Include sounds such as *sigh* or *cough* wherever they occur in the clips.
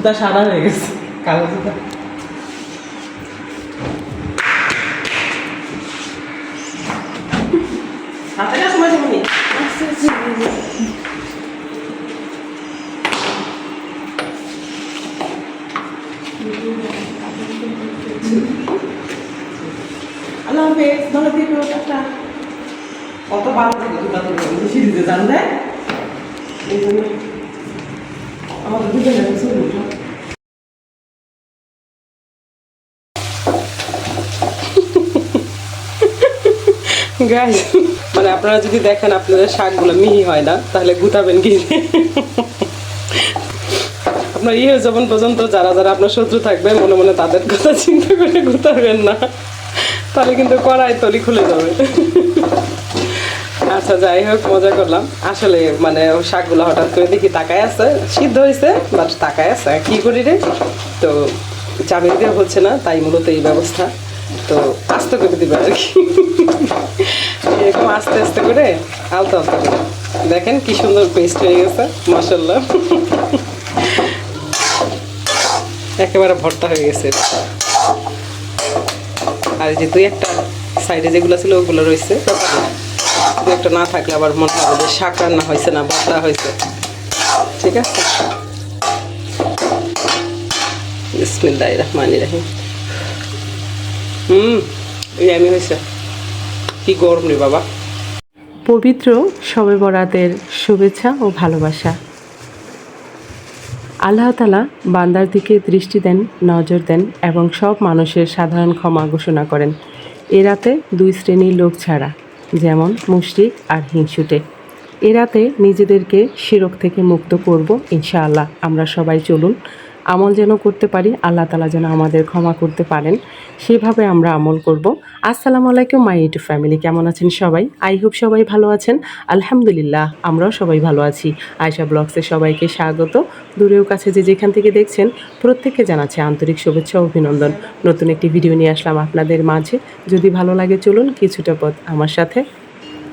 জুতা সাদা হয়ে গেছে, কালো জুতা। ভালো কত ভালো থেকে দিতে জান দেয় এই জন্য আমাদের দুজনে চলে উঠো গাই মানে আপনারা যদি দেখেন আপনাদের শাকগুলো মিহি হয় না, তাহলে গুতাবেন কি? আপনার ইয়ে যখন পর্যন্ত যারা যারা আপনার শত্রু থাকবে, মনে মনে তাদের কথা চিন্তা করে গুতাবেন না। তাহলে কিন্তু কড়াই তলি খুলে যাবে। আচ্ছা যাই হোক, মজা করলাম। আসলে মানে শাকগুলো হঠাৎ করে দেখি তাকায় আছে, সিদ্ধ হয়েছে বাট তাকায় আছে। কি করি রে? তো চাবি দিয়ে হচ্ছে না, তাই মূলত এই ব্যবস্থা। তো আস্তে করে দিবে আর কি। এরকম আস্তে আস্তে করে, আলতো আলতো করে। দেখেন কি সুন্দর পেস্ট হয়ে গেছে মাসাল্লাহ একেবারে ভর্তা হয়ে গেছে। আর যে দুই একটা সাইডে যেগুলো ছিল, ওগুলো রয়েছে। দু একটা না থাকলে আবার মনে হবে যে শাক রান্না হয়েছে না ভর্তা হয়েছে। ঠিক আছে? বিসমিল্লাহ রহমান রাহিম। হুম হয়েছে। কি গরম রে বাবা। পবিত্র শবে বরাতের শুভেচ্ছা ও ভালোবাসা। আল্লাহ তালা বান্দার দিকে দৃষ্টি দেন, নজর দেন এবং সব মানুষের সাধারণ ক্ষমা ঘোষণা করেন। এ রাতে দুই শ্রেণির লোক ছাড়া। যেমন মুশরিক আর হিংসুটে। এরাতে রাতে নিজেদেরকে শিরক থেকে মুক্ত করব ইনশাআল্লাহ। আমরা সবাই চলুন আমল যেন করতে পারি, আল্লাহ তালা যেন আমাদের ক্ষমা করতে পারেন। সেভাবে আমরা আমল করব। আসসালামু আলাইকুম, মাই ইউটিউব ফ্যামিলি, কেমন আছেন সবাই? আই হোপ সবাই ভালো আছেন। আলহামদুলিল্লাহ, আমরাও সবাই ভালো আছি। আয়সা ব্লগসে সবাইকে স্বাগত। দূরেও কাছে যে যেখান থেকে দেখছেন, প্রত্যেককে জানাচ্ছে আন্তরিক শুভেচ্ছা অভিনন্দন। নতুন একটি ভিডিও নিয়ে আসলাম আপনাদের মাঝে। যদি ভালো লাগে, চলুন কিছুটা পথ আমার সাথে।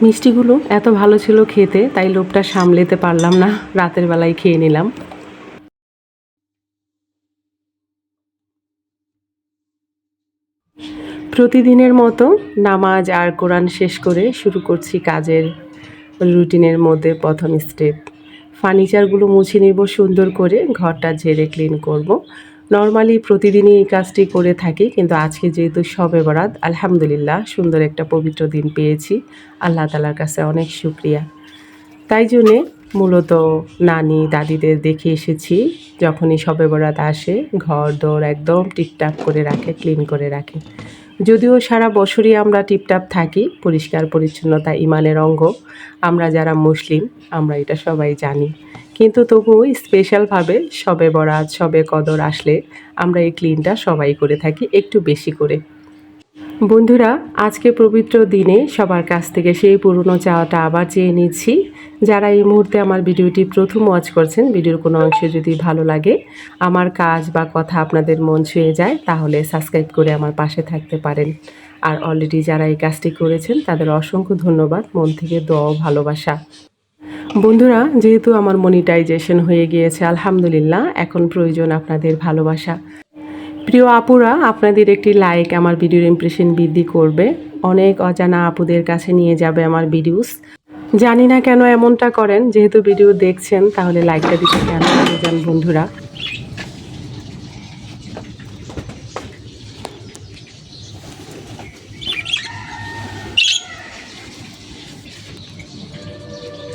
মিষ্টিগুলো এত ভালো ছিল খেতে, তাই লোভটা সামলেতে পারলাম না। রাতের বেলায় খেয়ে নিলাম। প্রতিদিনের মতো নামাজ আর কোরআন শেষ করে শুরু করছি কাজের রুটিনের মধ্যে প্রথম স্টেপ। ফার্নিচারগুলো মুছে নিব, সুন্দর করে ঘরটা ঝেড়ে ক্লিন করব। নর্মালি প্রতিদিনই এই কাজটি করে থাকি, কিন্তু আজকে যেহেতু সবে বরাত, আলহামদুলিল্লাহ সুন্দর একটা পবিত্র দিন পেয়েছি। আল্লাহ তালার কাছে অনেক শুক্রিয়া। তাই জন্যে মূলত নানি, দাদিদের দেখে এসেছি, যখনই সবে বরাত আসে ঘর দৌড় একদম টিপটাপ করে রাখে, ক্লিন করে রাখে। যদিও সারা বছরই আমরা টিপটাপ থাকি, পরিষ্কার পরিচ্ছন্নতা ইমানের অঙ্গ। আমরা যারা মুসলিম, আমরা এটা সবাই জানি। কিন্তু তবুও স্পেশালভাবে সবে বরাত, সবে কদর আসলে আমরা এই ক্লিনটা সবাই করে থাকি, একটু বেশি করে। বন্ধুরা, আজকে পবিত্র দিনে সবার কাছ থেকে সেই পুরনো চাওয়াটা আবার চেয়ে নিচ্ছি। যারা এই মুহূর্তে আমার ভিডিওটি প্রথম ওয়াচ করছেন, ভিডিওর কোনো অংশ যদি ভালো লাগে, আমার কাজ বা কথা আপনাদের মন ছুঁয়ে যায়, তাহলে সাবস্ক্রাইব করে আমার পাশে থাকতে পারেন। আর অলরেডি যারা এই কাজটি করেছেন, তাদের অসংখ্য ধন্যবাদ, মন থেকে দোয়া ও ভালোবাসা। বন্ধুরা, যেহেতু আমার মনিটাইজেশন হয়ে গিয়েছে, আলহামদুলিল্লাহ, এখন প্রয়োজন আপনাদের ভালোবাসা। প্রিয় আপুরা, আপনাদের একটি লাইক আমার ভিডিওর ইমপ্রেশন বৃদ্ধি করবে। অনেক অজানা আপুদের কাছে নিয়ে যাবে আমার ভিডিওস জানি না কেন এমনটা করেন, যেহেতু ভিডিও দেখছেন, তাহলে লাইকটা দিতে কেন যান বন্ধুরা?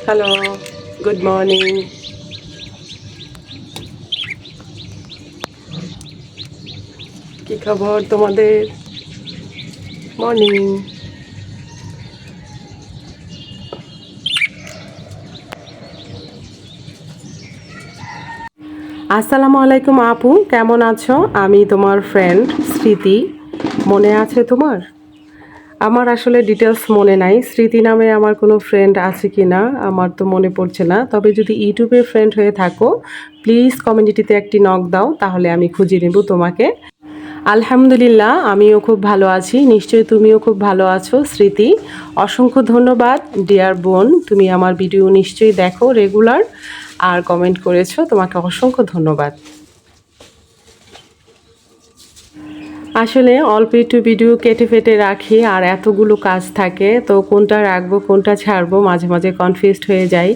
হ্যালো গুড মর্নিং কি খবর তোমাদের? মর্নিং আসসালামু আলাইকুম আপু, কেমন আছো? আমি তোমার ফ্রেন্ড স্মৃতি। মনে আছে তোমার? আমার আসলে ডিটেলস মনে নাই। স্মৃতি নামে আমার কোনো ফ্রেন্ড আছে কি না আমার তো মনে পড়ছে না। তবে যদি ইউটিউবে ফ্রেন্ড হয়ে থাকো প্লিজ কমিউনিটিতে একটি নক দাও, তাহলে আমি খুঁজে নেব তোমাকে। আলহামদুলিল্লাহ, আমিও খুব ভালো আছি। নিশ্চয়ই তুমিও খুব ভালো আছো, স্মৃতি। অসংখ্য ধন্যবাদ। ডিয়ার বোন, তুমি আমার ভিডিও নিশ্চয়ই দেখো রেগুলার আর কমেন্ট করেছ, তোমাকে অসংখ্য ধন্যবাদ। আসলে অল্প একটু ভিডিও কেটে ফেটে রাখি আর এতগুলো কাজ থাকে, তো কোনটা রাখব, কোনটা ছাড়বো মাঝে মাঝে কনফিউজড হয়ে যাই।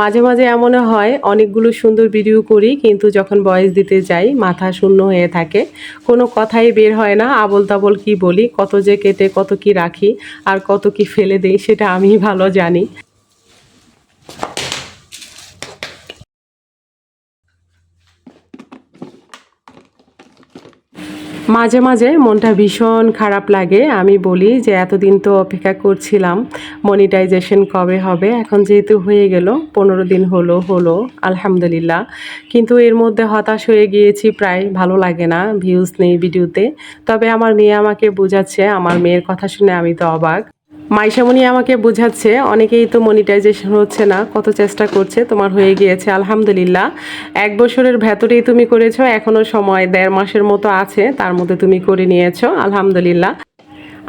মাঝে মাঝে এমনও হয়, অনেকগুলো সুন্দর ভিডিও করি কিন্তু যখন ভয়েস দিতে যাই, মাথা শূন্য হয়ে থাকে। কোনো কথাই বের হয় না আবল তাবল কি বলি, কত যে কেটে কত কি রাখি আর কত কি ফেলে দেই, সেটা আমি ভালো জানি। মাঝে মাঝে মনটা ভীষণ খারাপ লাগে। আমি বলি যে এতদিন তো অপেক্ষা করছিলাম মনিটাইজেশন কবে হবে? এখন যেহেতু হয়ে গেল, পনেরো দিন হলো হলো, আলহামদুলিল্লাহ। কিন্তু এর মধ্যে হতাশ হয়ে গিয়েছি, প্রায় ভালো লাগে না ভিউজ নেই ভিডিওতে। তবে আমার মেয়ে আমাকে বোঝাচ্ছে, আমার মেয়ের কথা শুনে আমি তো অবাক। মাইশামণি আমাকে বোঝাচ্ছে, অনেকেই তো মনিটাইজেশন হচ্ছে না, কত চেষ্টা করছে, তোমার হয়ে গিয়েছে, আলহামদুলিল্লাহ। এক বছরের ভেতরেই তুমি করেছ এখনও সময় দেড় মাসের মতো আছে, তার মধ্যে তুমি করে নিয়েছো, আলহামদুলিল্লাহ।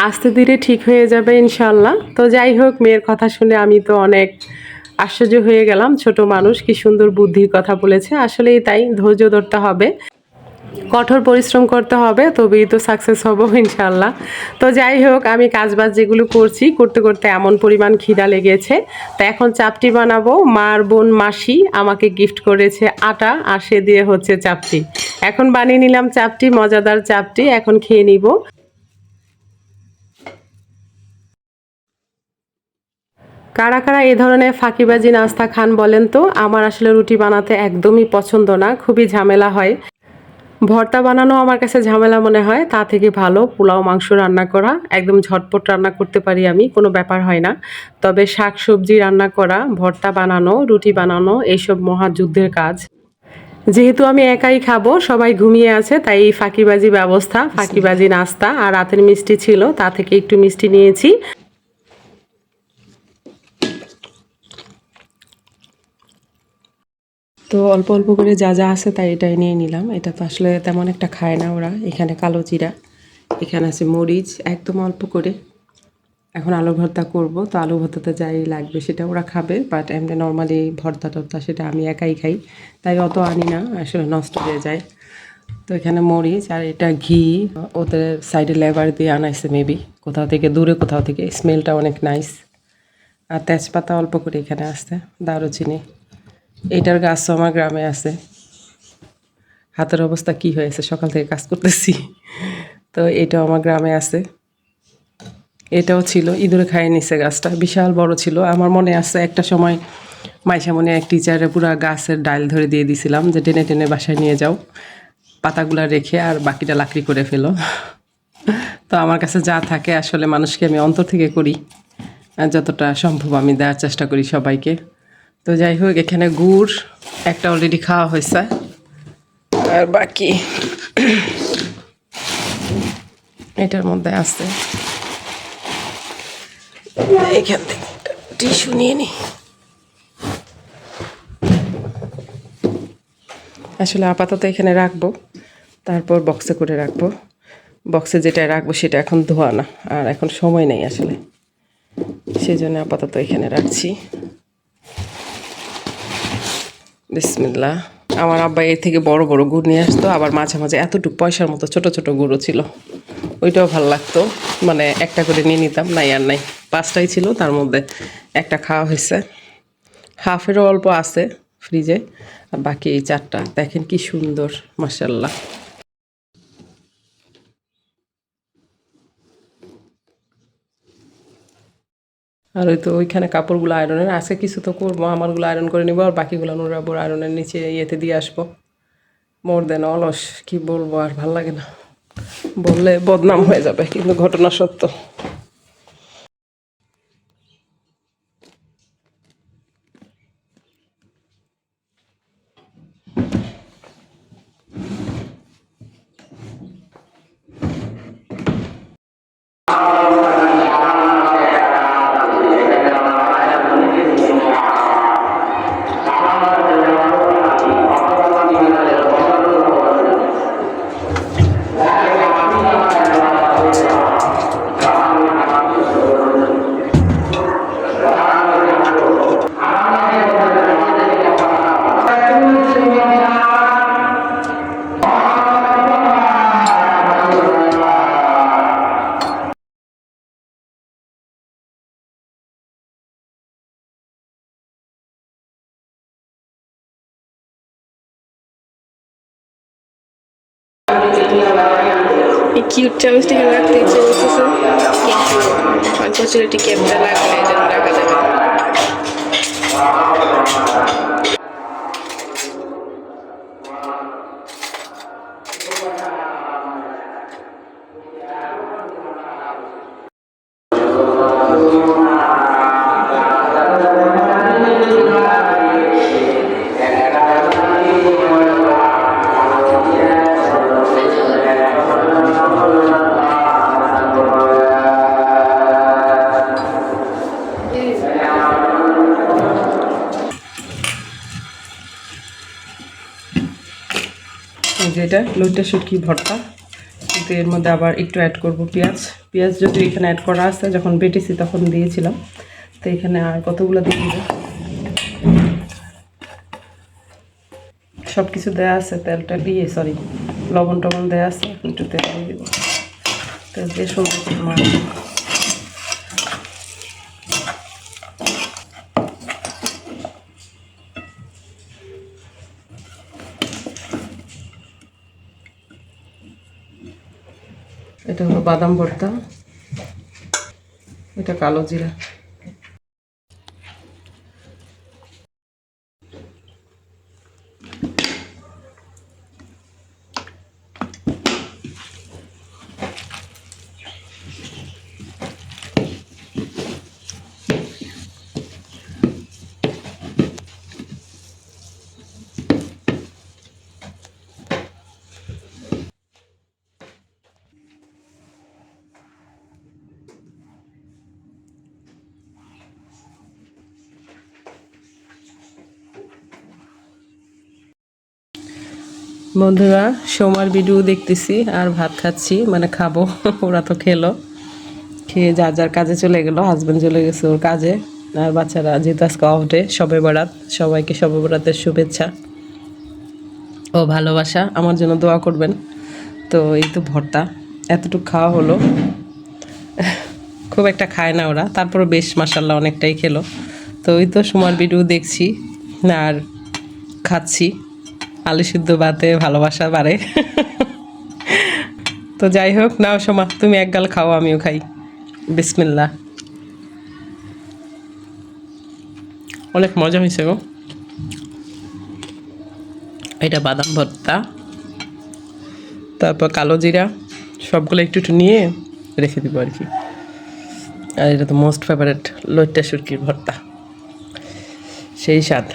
আস্তে ধীরে ঠিক হয়ে যাবে ইনশাল্লাহ তো যাই হোক, মেয়ের কথা শুনে আমি তো অনেক আশ্চর্য হয়ে গেলাম, ছোট মানুষ, কি সুন্দর বুদ্ধির কথা বলেছে, আসলেই তাই, ধৈর্য ধরতে হবে। কঠোর পরিশ্রম করতে হবে, তবেই তো সাকসেস হব ইনশাল্লাহ তো যাই হোক, আমি কাজবাজ যেগুলো করছি, করতে করতে এমন পরিমাণ খিদা লেগেছে। তো এখন চাপটি বানাবো। মার বোন মাসি আমাকে গিফট করেছে আটা, আর সে দিয়ে হচ্ছে চাপটি। এখন বানিয়ে নিলাম চাপটি, মজাদার চাপটি, এখন খেয়ে নিব। কারা কারা এ ধরনের ফাঁকিবাজি নাস্তা খান বলেন তো? আমার আসলে রুটি বানাতে একদমই পছন্দ না, খুবই ঝামেলা হয়। ভর্তা বানানো আমার কাছে ঝামেলা মনে হয়। তা থেকে ভালো, পোলাও, মাংস রান্না করা, একদম ঝটপট রান্না করতে পারি আমি, কোনো ব্যাপার হয় না। তবে শাক সবজি রান্না করা, ভর্তা বানানো, রুটি বানানো, এইসব মহাযুদ্ধের কাজ। যেহেতু আমি একাই খাব, সবাই ঘুমিয়ে আছে, তাই ফাঁকিবাজি ব্যবস্থা, ফাঁকিবাজি নাস্তা আর রাতের মিষ্টি ছিল, তা থেকে একটু মিষ্টি নিয়েছি। তো অল্প অল্প করে যা যা আছে তাই এটাই নিয়ে নিলাম। এটা তো আসলে তেমন একটা খায় না ওরা। এখানে কালো জিরা, এখানে আছে মরিচ, একদম অল্প করে। এখন আলু ভর্তা করব। তো আলু ভর্তাতে যাই লাগবে সেটা ওরা খাবে বাট এমনি নর্মালি ভর্তা টর্তা সেটা আমি একাই খাই। তাই অত আনি না, আসলে নষ্ট হয়ে যায়। তো এখানে মরিচ আর এটা ঘি, ওদের সাইডে লেবার দিয়ে আনাইছে মেবি কোথাও থেকে, দূরে কোথাও থেকে। স্মেলটা অনেক নাইস আর তেজপাতা অল্প করে এখানে আসতে দারুচিনি। এটার গাছও আমার গ্রামে আছে। হাতের অবস্থা কি হয়েছে সকাল থেকে কাজ করতেছি। তো এটাও আমার গ্রামে আছে। এটাও ছিল, ইঁদুরে খাইয়ে নিছে গাছটা। বিশাল বড় ছিল। আমার মনে আছে একটা সময় মাইশা মনে এক টিচারে পুরো গাছের ডাইল ধরে দিয়ে দিছিলাম যে, টেনে টেনে বাসায় নিয়ে যাও। পাতাগুলা রেখে আর বাকিটা লাকড়ি করে ফেলো। তো আমার কাছে যা থাকে, আসলে মানুষকে আমি অন্তর থেকে করি। যতটা সম্ভব আমি দেওয়ার চেষ্টা করি সবাইকে। তো যাই হোক এখানে গুড়, একটা অলরেডি খাওয়া হয়েছে। আর বাকি এটার মধ্যে আছে। এখান থেকে টিস্যু নিয়ে নি। আসলে আপাতত এখানে রাখব, তারপর বক্সে করে রাখব। বক্সে যেটা রাখব সেটা এখন ধোয়া না, আর এখন সময় নেই আসলে। সেই জন্য আপাতত এখানে রাখছি। বিসমিল্লা আমার আব্বা এর থেকে বড় বড় গুড় নিয়ে আসতো, আবার মাঝে মাঝে এতটুকু পয়সার মতো ছোট ছোট গুঁড়ো ছিল। ওইটাও ভালো লাগতো। মানে একটা করে নিয়ে নিতাম, নাই আর নাই। পাঁচটাই ছিল, তার মধ্যে একটা খাওয়া হয়েছে। হাফেরও অল্প আছে ফ্রিজে, আর বাকি এই চারটা। দেখেন কি সুন্দর মাসাল্লাহ আর ওই তো ওইখানে কাপড়গুলো আয়রনের আজকে কিছু তো করব, আমারগুলো আয়রন করে নিবো, আর বাকিগুলো নুরাবোর আয়রনের নিচে ইয়েতে দিয়ে আসব। মোর দেন অলস, কি বলব আর ভালো লাগে না। বললে বদনাম হয়ে যাবে, কিন্তু ঘটনা সত্য। কিউট চামচটি এখানে রাখতে ইচ্ছে করতেছে কিন্তু আনফর্চুনেটলি ক্যাপটা লাগবে এই জন্য রাখা এটা লইটা শুটকি ভর্তা। কিন্তু এর মধ্যে আবার একটু অ্যাড করব পেঁয়াজ। পেঁয়াজ যদি এখানে অ্যাড করা আছে, যখন বেটেছি তখন দিয়েছিলাম। তো এখানে আর কতগুলো দিয়ে দিব? সব কিছু দেওয়া আছে, তেলটা দিয়ে সরি লবণ টবণ দেওয়া আছে একটু তেল দিয়ে দিব। তেল দিয়ে করে এটা হলো বাদাম ভর্তা এটা কালো জিরা। বন্ধুরা, সোমার ভিডিও দেখতেছি, আর ভাত খাচ্ছি মানে খাব, *laughs* ওরা তো খেলো। খেয়ে যার যার কাজে চলে গেল হাজব্যান্ড চলে গেছে ওর কাজে, আর বাচ্চারা যেহেতু আজকে অফ ডে সবে বরাত, সবাইকে সবে বরাতের শুভেচ্ছা ও ভালোবাসা, আমার জন্য দোয়া করবেন। তো এই তো ভর্তা, এতটুকু খাওয়া হলো। খুব একটা খায় না ওরা তারপরে বেশ মাসাল্লাহ অনেকটাই খেলো। তো ওই তো সোমার ভিডিও দেখছি, আর খাচ্ছি। আলু সিদ্ধ ভাতে ভালোবাসা বাড়ে। তো যাই হোক, নাও সোমা, তুমি এক গাল খাও, আমিও খাই। বিসমিল্লা অনেক মজা হয়েছে গো। এটা বাদাম ভর্তা, তারপর কালো জিরা, সবগুলো একটু একটু নিয়ে রেখে দিব আর কি। আর এটা তো মোস্ট ফেভারেট লইট্টা সুরকির ভর্তা। সেই স্বাদ।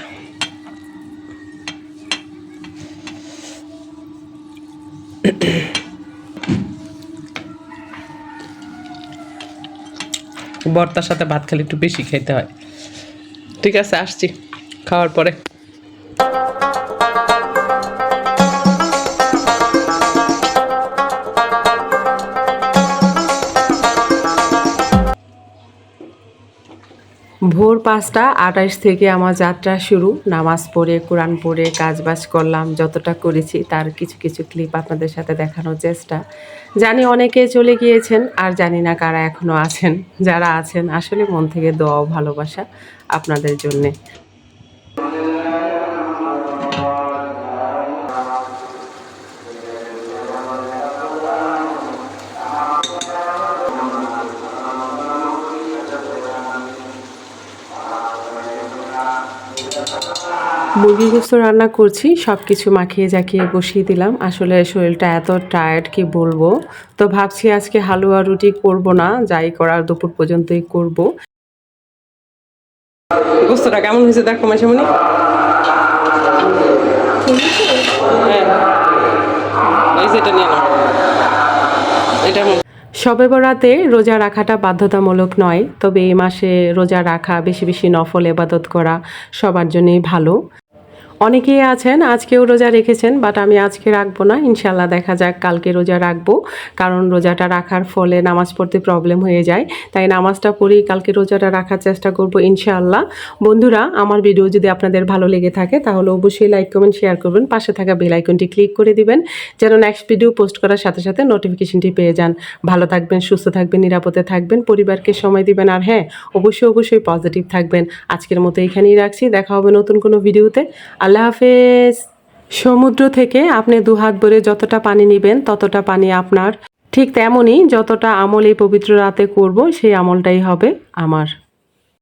ভর্তার সাথে ভাত খালি একটু বেশি খেতে হয়। ঠিক আছে আসছি খাওয়ার পরে। ভোর পাঁচটা আঠাইশ থেকে আমার যাত্রা শুরু। নামাজ পড়ে, কোরআন পড়ে, কাজবাজ করলাম, যতটা করেছি তার কিছু কিছু ক্লিপ আপনাদের সাথে দেখানোর চেষ্টা। জানি অনেকে চলে গিয়েছেন, আর জানি না কারা এখনও আছেন। যারা আছেন, আসলে মন থেকে দোয়াও ভালোবাসা আপনাদের জন্যে। মুরগি গোস্ত রান্না করছি সব কিছু মাখিয়ে জাকিয়ে বসিয়ে দিলাম। আসলে শরীরটা এত টায়ার্ড কি বলব? তো ভাবছি আজকে হালুয়া রুটি করব না, যাই করার দুপুর পর্যন্তই করব। গোস্তটা কেমন হয়েছে দেখো মাসেমনি হ্যাঁ। এই যে এটা সবে বরাতে রোজা রাখাটা বাধ্যতামূলক নয়, তবে এই মাসে রোজা রাখা, বেশি বেশি নফল এবাদত করা সবার জন্যই ভালো। অনেকেই আছেন, আজকেও রোজা রেখেছেন বাট আমি আজকে রাখব না। ইনশাল্লাহ দেখা যাক, কালকে রোজা রাখব, কারণ রোজাটা রাখার ফলে নামাজ পড়তে প্রবলেম হয়ে যায়। তাই নামাজটা পড়েই কালকে রোজাটা রাখার চেষ্টা করব ইনশাআল্লাহ। বন্ধুরা, আমার ভিডিও যদি আপনাদের ভালো লেগে থাকে, তাহলে অবশ্যই লাইক কমেন্ট শেয়ার করবেন। পাশে থাকা বেল আইকনটি ক্লিক করে দিবেন, যেন নেক্সট ভিডিও পোস্ট করার সাথে সাথে নোটিফিকেশনটি পেয়ে যান। ভালো থাকবেন, সুস্থ থাকবেন, নিরাপদে থাকবেন, পরিবারকে সময় দিবেন, আর হ্যাঁ অবশ্যই অবশ্যই পজিটিভ থাকবেন। আজকের মতো এখানেই রাখছি, দেখা হবে নতুন কোনো ভিডিওতে আল্লাহ হাফেজ। সমুদ্র থেকে আপনি দুহাত ভরে যতটা পানি নেবেন, ততটা পানি আপনার। ঠিক তেমনই যতটা আমল এই পবিত্র রাতে করব, সেই আমলটাই হবে আমার।